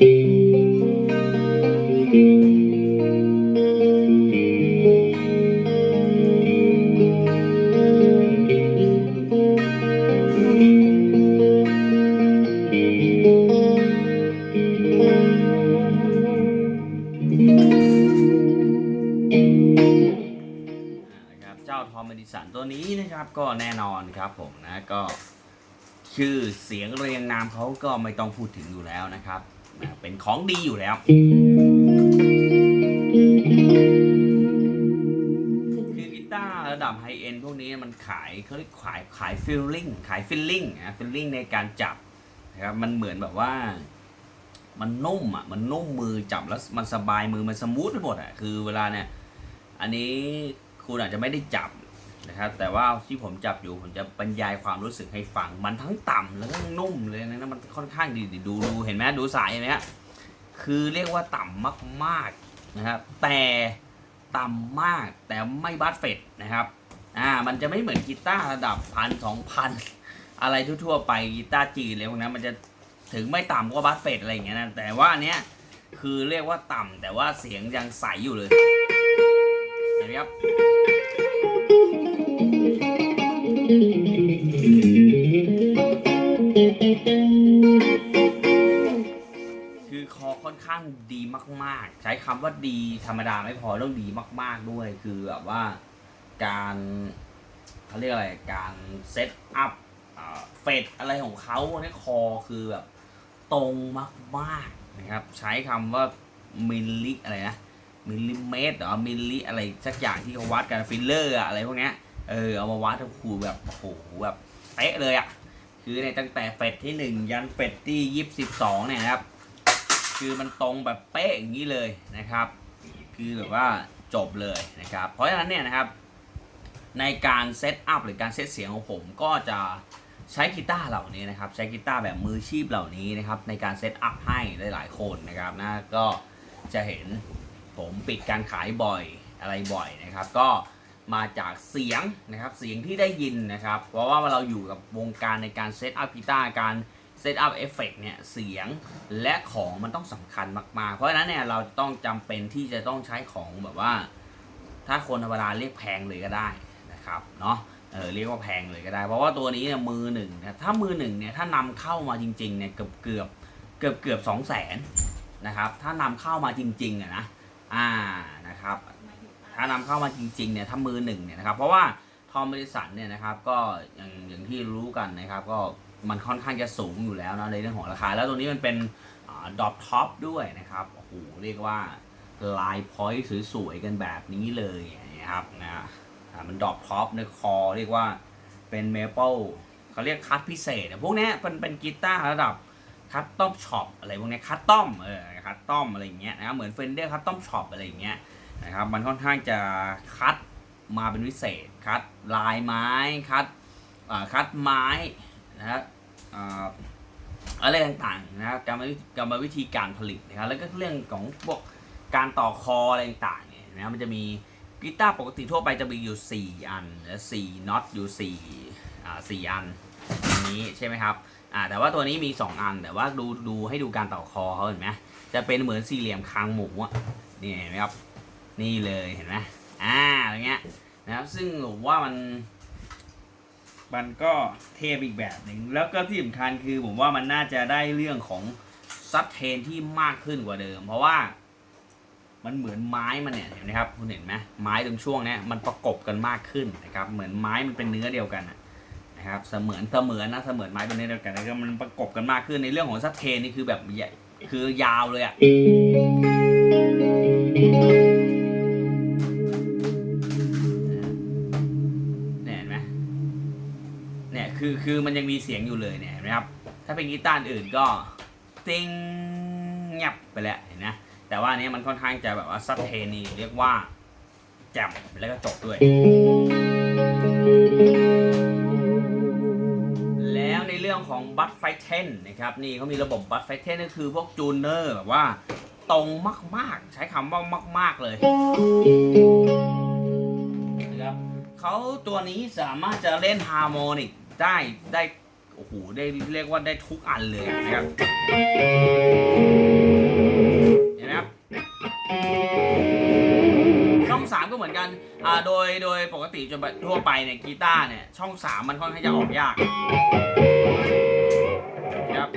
นะครับเจ้าทอมเมดิสันตัวนี้นะครับก็แน่นอนครับผมนะก็ชื่อเสียงเรียงนามเขาก็ไม่ต้องพูดถึงอยู่แล้วนะครับ เป็นของดีอยู่แล้ว คือกีตาร์ระดับไฮเอ็นพวกนี้มันขายเขาเรียกขายขายฟิลลิ่งขายฟิลลิ่งนะฟิลลิ่งในการจับนะครับมันเหมือนแบบว่า มันนุ่มอะมันนุ่มมือจับแล้วมันสบายมือมันสมูทไปหมดอะคือเวลาเนี่ย อันนี้คุณอาจจะไม่ได้จับ นะครับ แต่ว่าที่ผมจับอยู่ผมจะบรรยายความรู้สึกให้ฟัง มันทั้งต่ำแล้วก็นุ่มเลยนะมันค่อนข้างดีดูดูเห็นไหมดูสายเห็นไหมคือเรียกว่าต่ำมากๆนะครับ แต่ต่ำมากแต่ไม่บัสเฟตนะครับอ่ามันจะไม่เหมือนกีตาร์ระดับพันสองพันอะไรทั่วๆไปกีตาร์จีนอะไรพวกนั้นมันจะถึงไม่ต่ำก็บัสเฟตอะไรอย่างเงี้ยนะแต่ว่าอันเนี้ยคือเรียกว่าต่ำแต่ว่าเสียงยังใสอยู่เลยเห็นไหมครับ อคอค่อนข้างดีมาก ๆ ใช้คำว่าดีธรรมดาไม่พอต้องดีมาก ๆด้วย คือแบบว่าการเขาเรียกอะไรการเซตอัพเฟดอะไรของเขาเนี่ยคอคือแบบตรงมากๆนะครับ ใช้คำว่ามิลลิอะไรนะมิลลิเมตรหรอมิลลิอะไรสักอย่างที่เขาวัดกันฟิลเลอร์อะไรพวกเนี้ยเออเอามาวัดก็คือแบบโอ้โหแบบเป๊ะเลยอะคือในตั้งแต่เฟดที่หนึ่งยันเฟดที่ยี่สิบสองเนี่ยนะครับ คือมันตรงแบบเป๊ะอย่างนี้เลยนะครับ คือแบบว่าจบเลยนะครับ เพราะฉะนั้นเนี่ยนะครับ ในการเซตอัพหรือการเซตเสียงของผมก็จะใช้กีตาร์เหล่านี้นะครับ ใช้กีตาร์แบบมือชีพเหล่านี้นะครับ ในการเซตอัพให้หลาย ๆ คนนะครับนะก็จะเห็นผมปิดการขายบ่อยอะไรบ่อยนะครับ ก็มาจากเสียงนะครับเสียงที่ได้ยินนะครับ เพราะว่าเราอยู่กับวงการในการเซตอัพกีตาร์การ เซตอัพเอฟเฟกเนี่ยเสียงและของมันต้องสำคัญมากๆ เพราะฉะนั้นเนี่ยเราต้องจำเป็นที่จะต้องใช้ของแบบว่า ถ้าคนธรรมดาเรียกแพงเลยก็ได้นะครับเนาะเออเรียกว่าแพงเลยก็ได้ เพราะว่าตัวนี้เนี่ยมือหนึ่งนี่ยถ้ามือหนึ่งเนี่ยถ้านำเข้ามาจริงๆเนี่ยเกือบเกือบเกือบเกือบสองแสนนะครับถ้านำเข้ามาจริงๆอะนะอ่านะครับถ้านำเข้ามาจริงๆเนี่ยถ้ามือหนึ่งเนี่ยนะครับเพราะว่าทอมบริสันเนี่ยนะครับก็อย่างอย่างที่รู้กันนะครับก็ มันค่อนข้างจะสูงอยู่แล้วนะในเรื่องของราคา แล้วตัวนี้มันเป็นดอปท็อปด้วยนะครับโอ้โหเรียกว่าลายพอยต์สวยๆกันแบบนี้เลยนะครับนะมันดอปท็อปในคอเรียกว่าเป็นเมเปิลเขาเรียกคัตพิเศษอะพวกนี้ยเป็นเป็นกีตาร์ระดับคัตตอมช็อปอะไรพวกนี้คัตตอมเออคัตตอมอะไรอย่างเงี้ยนะครับเหมือนเฟนเดอร์คัตตอมช็อปอะไรอย่างเงี้ยนะครับมันค่อนข้างจะคัดมาเป็นพิเศษคัดลายไม้คัดคัดไม้ นะครับอะไรต่างๆนะครับกรรมกรรมวิธีการผลิตนะครับแล้วก็เรื่องของพวกการต่อคออะไรต่างๆเนี่ยนะครับมันจะมีกีตาร์ปกติทั่วไปจะมีอยู่ 4 อันและ4น็อตอยู่4อ่า4อันอย่างนี้ใช่ไหมครับอ่าแต่ว่าตัวนี้มี 2 อัน แต่ว่าดูดูให้ดูการต่อคอเขาเห็นไหมจะเป็นเหมือนสี่เหลี่ยมคางหมูอะนี่เห็นไหมครับนี่เลยเห็นไหมอ่าอะไรเงี้ยนะครับซึ่งผมว่ามัน มันก็เทพอีกแบบหนึ่งแล้วก็ที่สำคัญคือผมว่ามันน่าจะได้เรื่องของซับเทนที่มากขึ้นกว่าเดิม เพราะว่า มันเหมือนไม้มันเนี่ยเห็นไหมครับคุณเห็นไหมไม้ตรงช่วงเนี้ยมันประกบกันมากขึ้นนะครับ เหมือนไม้มันเป็นเนื้อเดียวกันนะครับ เสมือนเสมือนนะเสมือนไม้เป็นเนื้อเดียวกันแล้วก็มันประกบกันมากขึ้นในเรื่องของซับเทนนี่คือแบบใหญ่คือยาวเลยอะ่ะ คือคือมันยังมีเสียงอยู่เลยเนี่ยนไหมครับ ถ้าเป็นกีตาร์อื่นก็ติ้งเงียบไปแล้วเห็นไหมแต่ว่าอันนี้มันค่อนข้างจะแบบว่าซับเทนีเรียกว่าแจ่มแล้วก็จบด้วย แล้วในเรื่องของบัตไฟเทนนะครับนี่เขามีระบบบัตไฟเทนก็คือพวกจูเนอร์แบบว่าตรงมาก ๆ ใช้คำว่ามาก ๆ เลยนะครับเขาตัวนี้สามารถจะเล่นฮาร์โมนิก ได้ได้โอ้โหได้เรียกว่าได้ทุกอันเลยนะครับเห็นไหมครับช่องสามก็เหมือนกันอ่าโดยโดยปกติจนทั่วไปเนี่ยกีตาร์เนี่ยช่องสามมันค่อนข้างจะออกยากครับ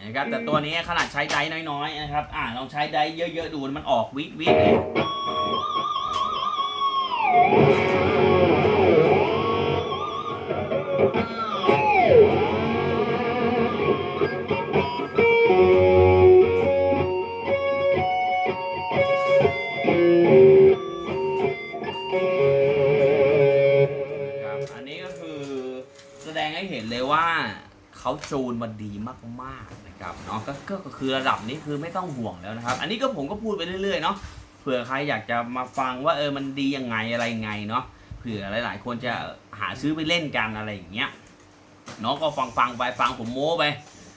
นะครับแต่ตัวนี้ขนาดใช้ไดน้อยๆนะครับอ่าลองใช้ไดเยอะๆดูมันออกวิทวิดเลย จูนมาดีมากๆนะครับเนาะก็ก็ก็คือระดับนี้คือไม่ต้องห่วงแล้วนะครับ อันนี้ก็ผมก็พูดไปเรื่อยๆเนาะเผื่อใครอยากจะมาฟังว่าเออมันดียังไงอะไรไงเนาะเผื่อหลาย ๆ คนจะหาซื้อไปเล่นกันอะไรอย่างเงี้ยเนาะก็ฟังฟังๆไปฟังผมโม้ไป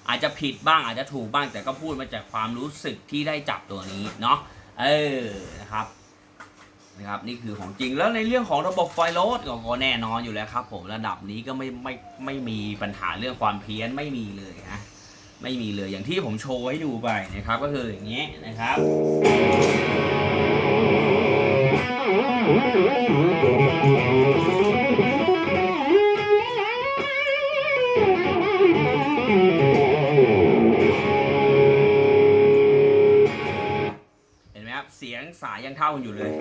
อาจจะผิดบ้างอาจจะถูกบ้างแต่ก็พูดมาจากความรู้สึกที่ได้จับตัวนี้เนาะเออนะครับ นะครับนี่คือของจริงแล้วในเรื่องของระบบไฟโรดก็ก็แน่นอนอยู่แล้วครับ ผมระดับนี้ก็ไม่ไม่ไม่มีปัญหาเรื่องความเพี้ยนไม่มีเลยนะไม่มีเลยอย่างที่ผมโชว์ให้ดูไปนะครับ ก็คืออย่างนี้นะครับอายังเท่ากันอยู่เลย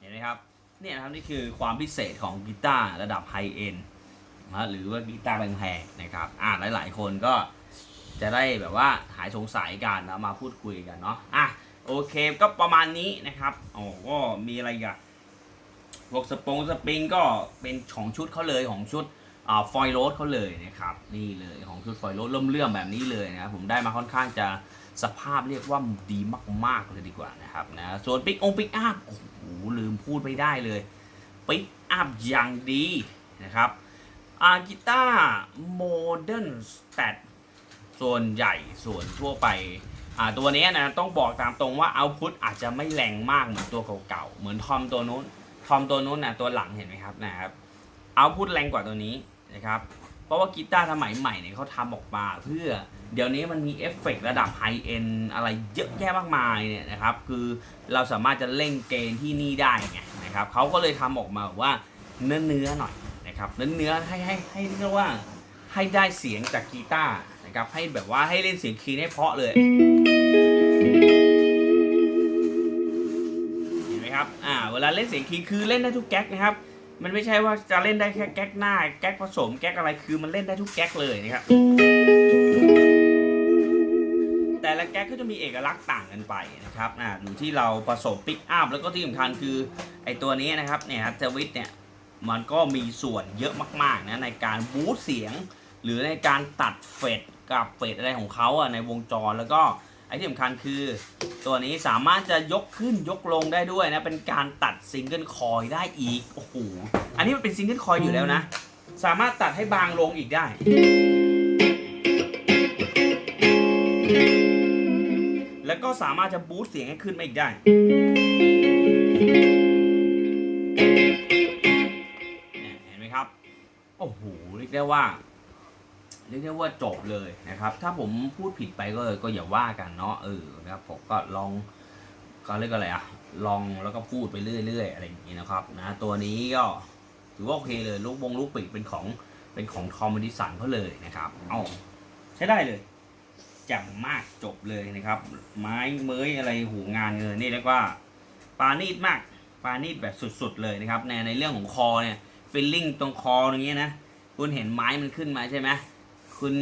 เห็นไหมครับ เนี่ยครับนี่คือความพิเศษของกีตาร์ระดับไฮเอ็นนะหรือว่ากีตาร์แพงๆนะครับ อ่าหลาย ๆ คนก็จะได้แบบว่าหายสงสัยกันนะมาพูดคุยกันเนาะ อะโอเคก็ประมาณนี้นะครับโอ้ก็มีอะไรกันพวกสปงสปริงก็เป็นของชุดเขาเลยของชุด ฟอยล์โรสเขาเลยนะครับนี่เลยของชุดฟอยล์โรสเริ่มเลื่อมแบบนี้เลยนะครับผมได้มาค่อนข้างจะสภาพเรียกว่าดีมากๆเลยดีกว่านะครับนะส่วนปิกองปิกอัพโอ้โหลืมพูดไม่ได้เลยปิกอัพอย่างดีนะครับอากีตาร์โมเดิร์นสแตทส่วนใหญ่ส่วนทั่วไปอ่าตัวนี้นะต้องบอกตามตรงว่าเอาพุทอาจจะไม่แรงมากเหมือนตัวเก่าๆเหมือนทอมตัวนู้นทอมตัวนู้นนะตัวหลังเห็นไหมครับนะครับ เอาพุทแรงกว่าตัวนี้นะครับเพราะว่ากีตาร์สมัยใหม่เนี่ยเขาทำออกมาเพื่อเดี๋ยวนี้มันมีเอฟเฟกต์ระดับไฮเอ็นอะไรเยอะแยะมากมายเนี่ยนะครับคือเราสามารถจะเล่นเกณฑ์ที่นี่ได้ไงนะครับเขาก็เลยทำออกมาแบบว่าเนื้อเนื้อๆหน่อยนะครับเนื้อเนื้อๆให้ให้ให้เรียกว่าให้ได้เสียงจากกีตาร์นะครับให้แบบว่าให้เล่นเสียงคีย์ให้เพาะเลยเห็นไหมครับอ่าเวลาเล่นเสียงคีย์คือเล่นได้ทุกแก๊กนะครับ มันไม่ใช่ว่าจะเล่นได้แค่แก๊กหน้า แก๊กผสม แก๊กอะไรคือมันเล่นได้ทุกแก๊กเลยนะครับ แต่ละแก๊กก็จะมีเอกลักษณ์ต่างกันไปนะครับอ่าอยู่ที่เราผสมปิกอัพแล้วก็ที่สำคัญคือไอตัวนี้นะครับเนี่ยครับเทวิตเนี่ยมันก็มีส่วนเยอะมากๆนะในการบูสเสียง หรือในการตัดเฟดกับเฟดอะไรของเขาอะในวงจรแล้วก็ ไอ้ที่สำคัญคือตัวนี้สามารถจะยกขึ้นยกลงได้ด้วยนะ เป็นการตัดซิงเกิลคอยได้อีก โอ้โห อันนี้มันเป็นซิงเกิลคอยอยู่แล้วนะ สามารถตัดให้บางลงอีกได้ แล้วก็สามารถจะบูสต์เสียงให้ขึ้นมาอีกได้ เห็นไหมครับ โอ้โห เรียกได้ว่า เรียกได้ว่าจบเลยนะครับ ถ้าผมพูดผิดไปก็ก็อย่าว่ากันเนาะเออนะครับผมก็ลองก็เรียกอะไรอะลองแล้วก็พูดไปเรื่อย ๆ อะไรอย่างนี้นะครับนะตัวนี้ก็ถือว่าโอเคเลยลูกบงลูกปีกเป็นของเป็นของทอมดิสันเขาเลยนะครับเอาใช้ได้เลยจ่มมากจบเลยนะครับ ไม้เมยอะไรหูงานเงินนี่เรียกว่าปานีดมากปานีดแบบสุด ๆ เลยนะครับในในเรื่องของคอเนี่ยฟิลลิ่งตรงคออย่างเงี้ยนะคุณเห็นไม้มันขึ้นมาใช่ไหม คุณ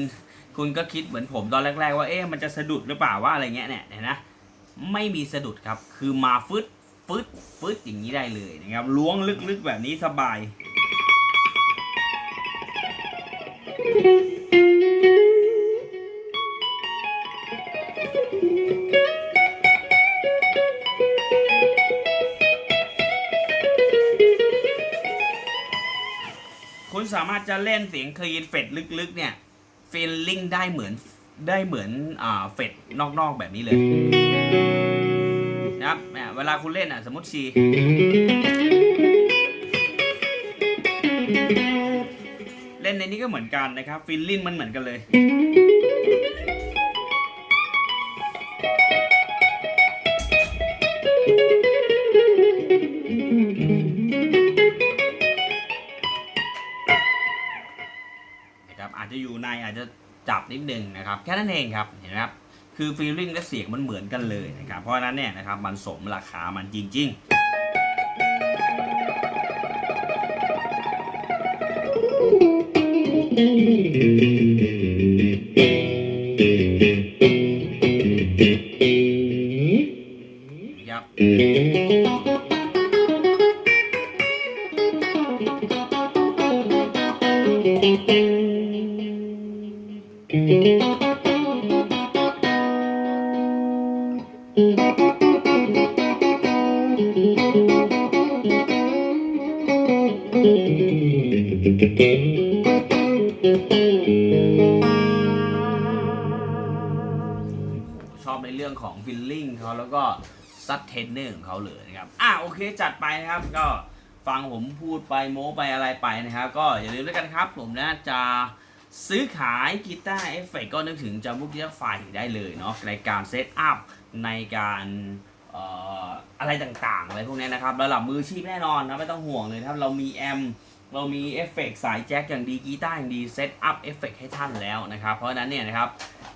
คุณก็คิดเหมือนผมตอนแรก ๆ ว่าเอ๊ะมันจะสะดุดหรือเปล่าว่าอะไรเงี้ยเนี่ยเห็นนะไม่มีสะดุดครับ คือมาฟึดฟึดฟึดอย่างนี้ได้เลยนะครับล้วงลึกๆแบบนี้สบายคุณสามารถจะเล่นเสียงคลีนเฟดลึกๆเนี่ย ฟีลลิ่งได้เหมือนได้เหมือนอ่าเฟดนอกๆแบบนี้เลยนะครับเนี่ยเวลาคุณเล่นอะสมมติชีเล่นในอันนี้ก็เหมือนกันนะครับฟีลลิ่งมันเหมือนกันเลย จับนิดนึงนะครับแค่นั้นเองครับเห็นไหมครับคือฟีลลิ่งและเสียงมันเหมือนกันเลยนะครับเพราะฉะนั้นเนี่ยนะครับมันสมราคามันจริง ๆครับช ซัดเทนเนอร์ของเขาเลยนะครับอะโอเคจัดไปนะครับก็ฟังผมพูดไปโม้ไปอะไรไปนะครับ ก็อย่าลืมด้วยกันครับ ผมนะจะซื้อขายกีตาร์เอฟเฟกก็นึกถึงจัมบุกีตาร์ไฟได้เลยเนาะในการเซตอัพในการอะไรต่างๆ อะไรพวกนี้นะครับระดับมือชีพแน่นอนนะไม่ต้องห่วงเลยนะครับเรามีแอมเรามีเอฟเฟกต์สายแจ็คอย่างดีกีตาร์อย่างดีเซตอัพเอฟเฟกต์ให้ท่านแล้วนะครับ เพราะฉะนั้นเนี่ยนะครับ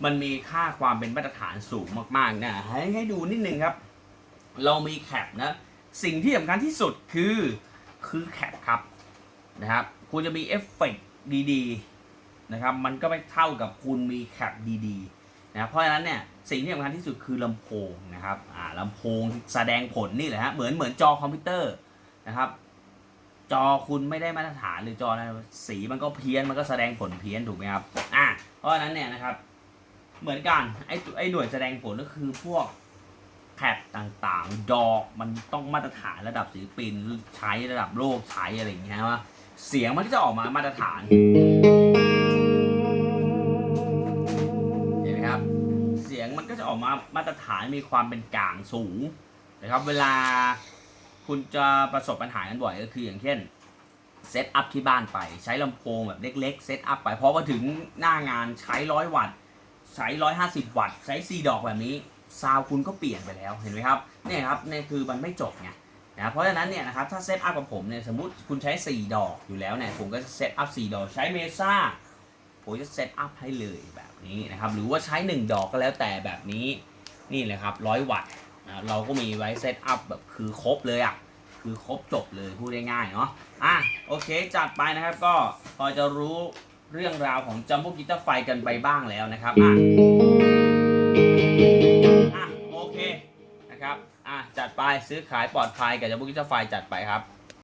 มันมีค่าความเป็นมาตรฐานสูงมากๆนะให้ให้ดูนิดนึงครับ เรามีแคปนะ สิ่งที่สำคัญที่สุดคือคือแคปครับนะครับคุณจะมีเอฟเฟกต์ดีๆนะครับ มันก็ไม่เท่ากับคุณมีแคปดีๆนะเพราะฉะนั้นเนี่ยสิ่งที่สำคัญที่สุดคือลำโพงนะครับอ่าลำโพงแสดงผลนี่แหละฮะเหมือนเหมือนจอคอมพิวเตอร์นะครับ จอคุณไม่ได้มาตรฐานหรือจออะไรสีมันก็เพี้ยนมันก็แสดงผลเพี้ยนถูกไหมครับอ่าเพราะฉะนั้นเนี่ยนะครับเหมือนกันไอ้ไอ้หน่วยแสดงผลก็คือพวก แคปต่างๆ ดอกมันต้องมาตรฐานระดับศิลปินใช้ระดับโลกใช้อะไรอย่างเงี้ยว่าเสียงมันก็จะออกมามาตรฐานเห็นไหมครับ เสียงมันก็จะออกมามาตรฐานมีความเป็นกลางสูงนะครับ เวลาคุณจะประสบปัญหากันบ่อยก็คืออย่างเช่นเซตอัพที่บ้านไปใช้ลำโพงแบบเล็กๆเซตอัพไปพอมาถึงหน้างานใช้ร้อยวัตต์ใช้ร้อยห้าสิบวัตต์ใช้ซีดอกแบบนี้ ซาวคุณก็เปลี่ยนไปแล้วเห็นไหมครับเนี่ยครับเนี่ยคือมันไม่จบไงนะเพราะฉะนั้นเนี่ยนะครับถ้าเซตอัพกับผมเนี่ยสมมติคุณใช้ 4 ดอกอยู่แล้วเนี่ยผมก็จะเซตอัพ4ดอกใช้เมซ่าผมจะเซตอัพให้เลยแบบนี้นะครับหรือว่าใช้ 1 ดอกก็แล้วแต่แบบนี้นี่เลยครับร้อยวัตต์นะเราก็มีไว้เซตอัพแบบคือครบเลยอะคือครบจบเลยพูดง่ายๆเนาะอะโอเคจัดไปนะครับก็พอจะรู้เรื่องราวของจัมโบ้กิตาร์ไฟกันไปบ้างแล้วนะครับอะ ซื้อขายปลอดภัยกับจัมโบ้กิตาไฟจัดไปครับ